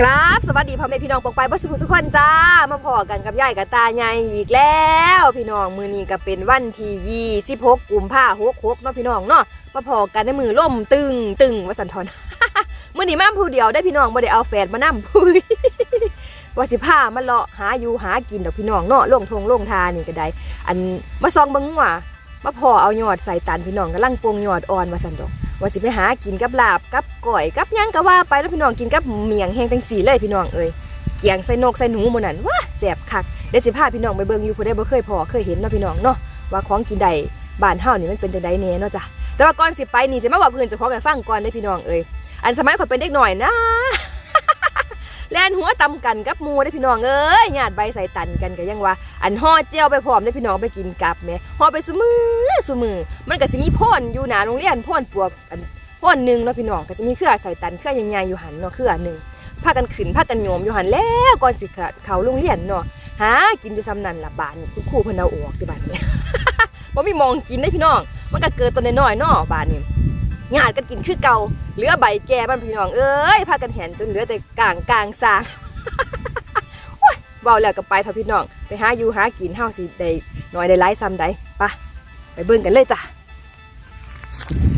กราบสวัสดีพ่อแม่พี่น้องปองไปบ่สุขสุขคนจ้า มาพอกันกับยายกับตาใหญ่อีกแล้ว พี่น้องมือนี้ก็เป็นวันที่26กุมภาพันธ์66เนาะพี่น้องเนาะมาพอกันในมือล่มตึงตึงว่าสันทอนมือนี้มาผู้เดียวได้พี่น้องบ่ได้เอาแฟนมานํพุยว่าสิพามาเลาะหาอยู่หากินดอกพี่น้องเนาะลงทงลงทานี่ก็ได้ อันมาซองเบิ่งว่ามาพอเอายอดใส่ตันพี่น้องกำลังปรุงยอดอ่อนว่าสันดอก ว่าสิไปหากินกับลาบกับก่อยกับหยังก็ว่าไปแล้วพี่น้องกินกับเมียงแห้งจังสีเลยพี่น้องเอ้ยเกียงใส่นกใส่หนูหมนั่นว้าแสบคักเดี๋ยวสิพาพี่น้องไปเบิ่งอยู่ผู้ใดบ่เคยพอเคยเห็นเนาะพี่น้องเนาะว่าของกินใดบ้านเฮานี่มันเป็นจังไดแน่เนาะจ้ะแต่ว่าก่อนสิไปนี่สิมาบอกเพื่อนจะของให้ฟังก่อนได้พี่น้องเอ้ยอันสมัยข่อยเป็นเด็กหน่อยนะ แล่นหัวตำกันกับหมูได้พี่น้องเอ้ยญาติใบใส่ตันกันก็ยังว่า อันห่อเจียวไปพร้อมได้พี่น้องไปกินกับแม่ห่อไปซุมือซุมือ มันก็สิมีพ่นอยู่หนาโรงเรียนพ่นปวกอันพ่นหนึ่งเนาะพี่น้องก็จะมีเครือใส่ตันเครือใหญ่ๆอยู่หันเนาะเครือหนึ่งพากันขึ้นพากันโยมอยู่หันแล้วก่อนสิเขาเขาโรงเรียนเนาะหากินอยู่ซ้ำนั่นล่ะบานนี่คุณครูเพิ่นเอาออกที่บ้านนี่บ่มีมองกินได้พี่น้อง มันก็เกิดตัวน้อยๆเนาะบานนี่ ญาติกันกินคือเก่าเหลือใบแก่บ้านพี่น้องเอ้ยพากันแหนจนเหลือแต่กลางกลางซางโอ้ยเว้าแล้วก็ไปเถอะพี่น้อง ไปหาอยู่หากินเฮาสิได้น้อยได้หลายซ้ำใดไปไปเบิ่งกันเลยจ้ะ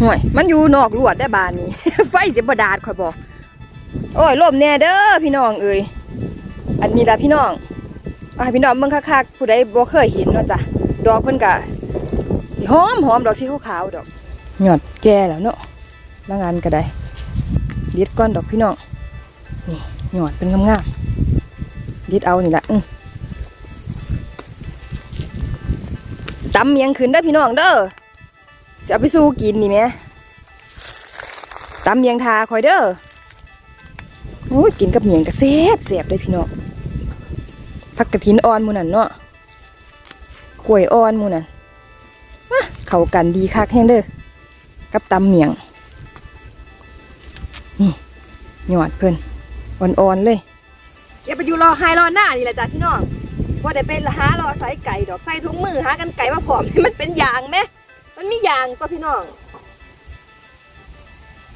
ห่วยมันอยู่นอกลวดได้บานนี้ ไฟสิบดาดข่อยบอกโอ้ยลมแน่เด้อพี่น้องเอ้ยอันนี้ละพี่น้องอะพี่น้องเบิ่งคักๆผู้ใดบ่เคยเห็นเนาะจ้ะดอกเพิ่นก็สิหอมหอมดอกสีขาวๆดอก หยอดแก่แล้วเนาะละงานก็ได้ด็ดก้อนดอกพี่น้องนี่หยอดเป็นงามๆด็ดเอานี่ละตำเมียงขึ้นเด้พี่น้องเด้อจะเอาไปสู้กินนี่ไหมตำเมียงทาคอยเด้อโอ้ยกินกับเมียงก็แซ่บแซ่บเลยพี่น้องผักกระถินอ่อนมูนันเนาะกล้วยอ่อนมูนันมาเข้ากันดีคักแห้งเด้อ กับตำเมียงนี่หยอดเพิ่นอ่อนๆเลยเก็บไปอยู่รอไฮรอหน้านี่แหละจ้ะพี่น้องว่าได้เป็นหารอใส่ไก่ดอกใส่ถุงมือหากันไก่มาผอมให้มันเป็นยางไหมมันมีอย่างก็พี่น้อง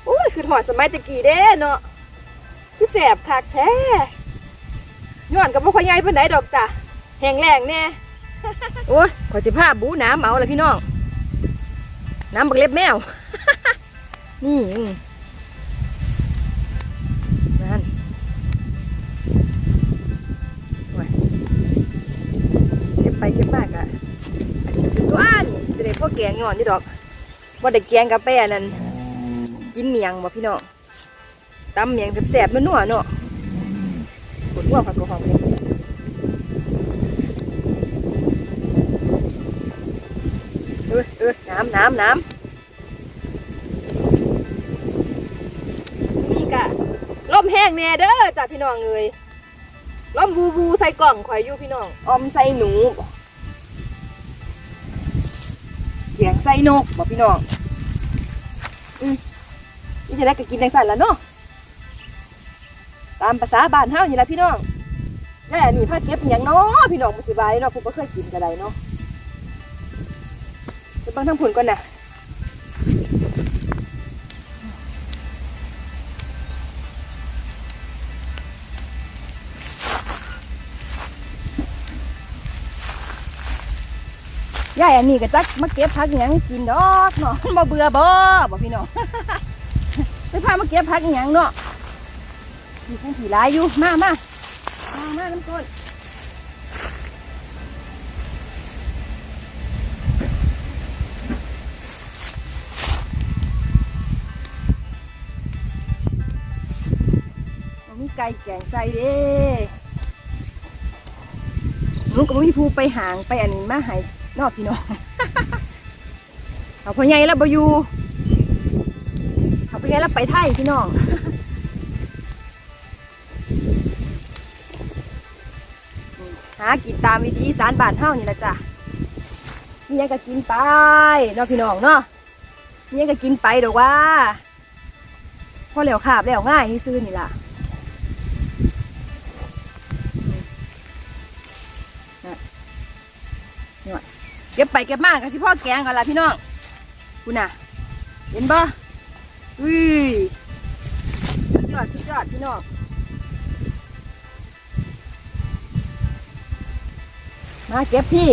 โอ้ยคือถอดสมัยตะกี้เด้เนาะคือแสบคักแท้ย้อนกับบ่ค่อยใหญ่ปานใดดอกจ้ะแห้งแรงแน่โอ้ยขอสิพาบูน้ำเอาละพี่น้อง น้ำบักเล็บแมว นี่นั่นเก็บไปเก็บมากอะว้านี่สิได้พ่อแกงงอนนี่ดอกบ่ได้แกงกาแฟนั่นกินเมียงบ่พี่น้องตำเมียงแซ่บๆนัวๆเนาะปวดหัวผักกระหอมเลยเออเออน้ำน้ำน้ำนี่กะลมแห้งแน่เด้อจ้าพี่น้องเอ้ยลมวูวูใส่กล่องข่อยอยู่พี่น้องออมใส่หนูเสียงไส้นกบอกพี่น้อง อืมนี่จะได้ก็กินแดงสันแล้วเนาะ ตามภาษาบ้านเฮานี่แหละพี่น้องแน่นี่พาเก็บอหย่างเนาะพี่น้องมุสิบายเนาะผมก็เคยกินกระไดเนาะ ไปเบิ่งทางผุนก่อนนะยายอันนี้ก็จักมาเก็บผักอย่างกินดอกเนาะมันบ่เบื่อบ่บ่พี่น้องไปพามาเก็บผักอย่างเนาะมีทั้งผีร้ายอยู่มามามามาน้ำก้น ไก่แกงใส่เด้หนูก็บ่มีผู้ไปหางไปอันนี้มาให้นอกพี่น้องเอาพ่อใหญ่แล้วบอยู่เอาพ่อใหญ่แล้วไปไทยพี่น้องหากินตามวิธีสารบานเฮานี่ละจ้ะมีหยังก็กินไปเนาะพี่น้องเนาะมีหยังก็กินไปเดอกว่าพอแล้วขาบแล้วง่ายที่ซื้อนี่ล่ะ นี่วะเก็บไปเก็บมากกับที่พ่อแกงกันละพี่น้องคุณน่ะ เห็นบ่อุ้ยสุดยอดสุดยอดพี่น้องมาเก็บพี่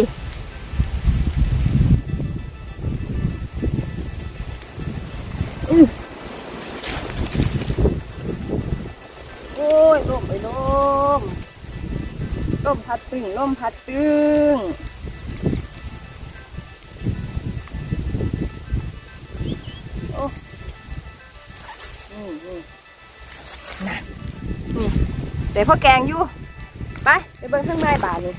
ลมพัดตึงลมพัดตึงโอ้นี่นี่นั่นนี่แต่พ่อแกงอยู่ ไปไปเบิ่งข้างในบาทเลย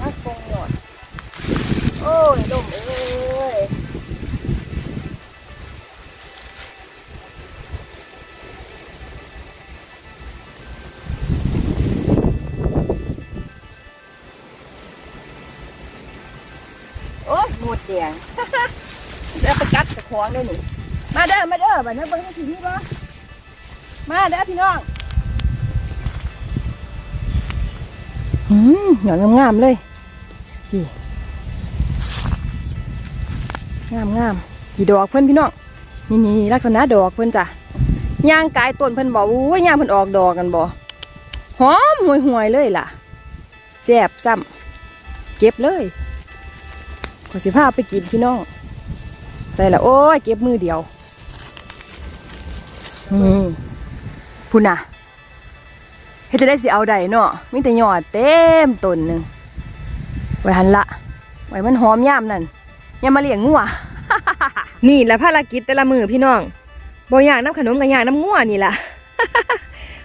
มาคงหมดโอ้ยดม ดแดงเดี๋ยวไปกัดตะควงได้หนิมาเด้อมาเด้อบัดนี้เบิ่งทีนี้บ่มาเด้อพี่น้องอืมหยอดงามๆเลยพี่งามงามกี่ดอกเพิ่อนพี่น้องนี่นี่ลักษณะดอกเพิ่อนจ้ะย่างกายต้นเพิ่อนบอกอู้ยย่างเพิ่อนออกดอกกันบ่หอมห่วยห่วยเลยล่ะแซ่บจ้ำเก็บเลย ขอสิพาไปกินพี่น้อง ใส่ละโอ้ยเก็บมือเดียวนี่พุ่นน่ะเฮ็ดจะได้สิเอาได้เนาะมีแต่ยอดเต็มต้นหนึงไว้หันละ ไว้มันหอมยามนั่นอย่ามาเลี้ยงงัว นี่แหละภารกิจแต่ละมือพี่น้องบ่อยากน้ำขนมกับอยากน้ำงัวนี่ล่ะ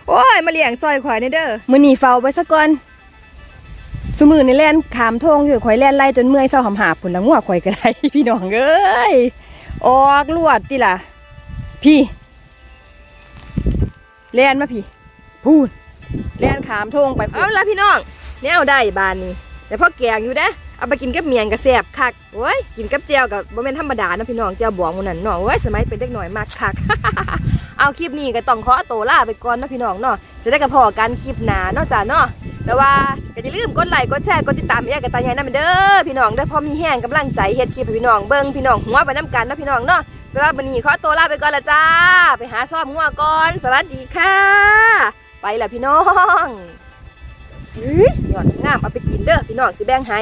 โอ้ย มาเลี้ยงซอยข่อยนี่เด้อมื้อนี้เฝ้าไปซะก่อน ซุมือในแล่นขามทงอยู่ข่อยแล่นไล่จนเมื่อยเศร้าหำหาบพุ่นละงัวข่อยก็ได้พี่น้องเอ้ยออกลวดติล่ะ พี่แล่นมาพี่ พูดแล่นขามทงไปเอาละพี่น้องแนวได้บานนี้แต่พ่อแกงอยู่เด้เอาไปกินกับเมียงกับแซบคักโอ้ยกินกับเจียวกับบ่แม่นธรรมดานะพี่น้องเจียวบวงมันนั่นเนาะโอ้ยสมัยเป็นเด็กหน่อยมากคัก เอาคลิปนี้ก็ต้องขอโตัวลาไปก่อนนะพี่น้องเนาะจะได้กับพอกันคลิปหนาเนาะจ้าเนาะ แต่ว่าก็อย่าลืมกดไลค์กดแชร์กดติดตามแยกกับตาใหญ่นะเด้อพี่น้องเด้อพอมีแห้งกำลังใจเฮ็ดคลิปให้พี่น้องเบิ่งพี่น้องหัวไปน้ำกันนะพี่น้องเนาะสำหรับวันนี้ขอตัวลาไปก่อนละจ้า ไปหาซ่อมงัวก่อนสวัสดีค่ะ ไปละพี่น้องเฮ้ยยอดงามเอาไปกินเด้อพี่น้องสิแบ่งให้